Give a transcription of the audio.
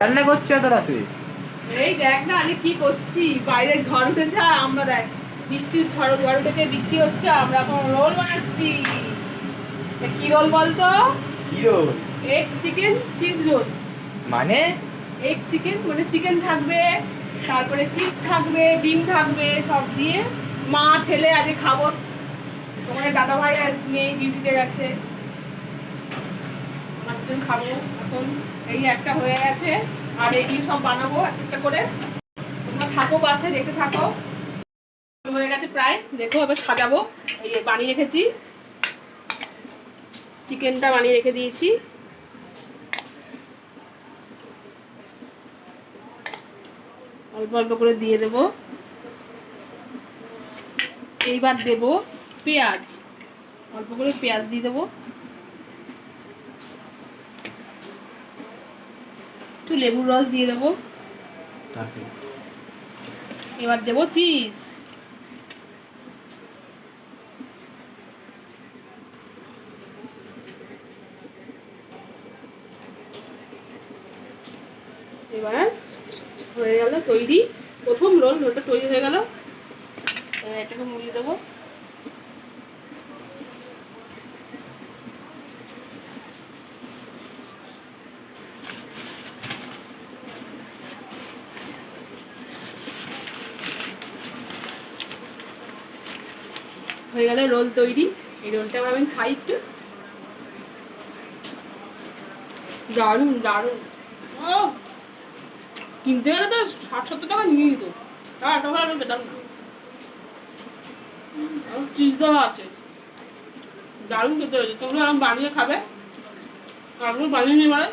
রান্না করছ এত রাতে? এই দেখ না আমি কি করছি? বাইরে ঝড় উঠেছে আর আমরা দেখ বৃষ্টির ঝড় ঝড় উঠেছে বৃষ্টি হচ্ছে আমরা এখন রোল বানাচ্ছি। কি রোল বলতো? কি roll? Egg chicken cheese roll. মানে? এগ চিকেন মানে চিকেন থাকবে তারপরে চিজ থাকবে ডিম থাকবে সব দিয়ে মা ছেলে আজকে খাব। তোমার দাদা ভাই আর নেই ডিউটিতে গেছে। দুজন খাব এখন। এই একটা হয়ে গেছে। আর এগুলি সব বানাবো একটা করে। তোমরা থাকো বাসে দেখে থাকো। হয়ে গেছে প্রায়। দেখো, এবার সাজাবো। এই বানিয়ে রেখেছি। চিকেনটা বানিয়ে রেখে দিয়েছি। অল্প অল্প করে দিয়ে দেব। এইবার দেব পেঁয়াজ। অল্প করে পেঁয়াজ দিয়ে দেবো। একটু লেবুর রস দিয়ে দেবো। এবার দেবো চিজ। এবার হয়ে গেল তৈরি। প্রথম রোল রোলটা তৈরি হয়ে গেল। এটাকে মুড়িয়ে দেবো। হয়ে গেল রোল তৈরি। এই রোলটা আমি খাই একটু দারুণ। দারুণ কিনতে গেলে তো ষাট সত্তর টাকা নিয়ে নিত। আমি পেতাম না। চিজ দেওয়া আছে। দারুণ খেতে হয়েছে। তোমরা বানিয়ে খাবে। আমি বানিয়ে মানে।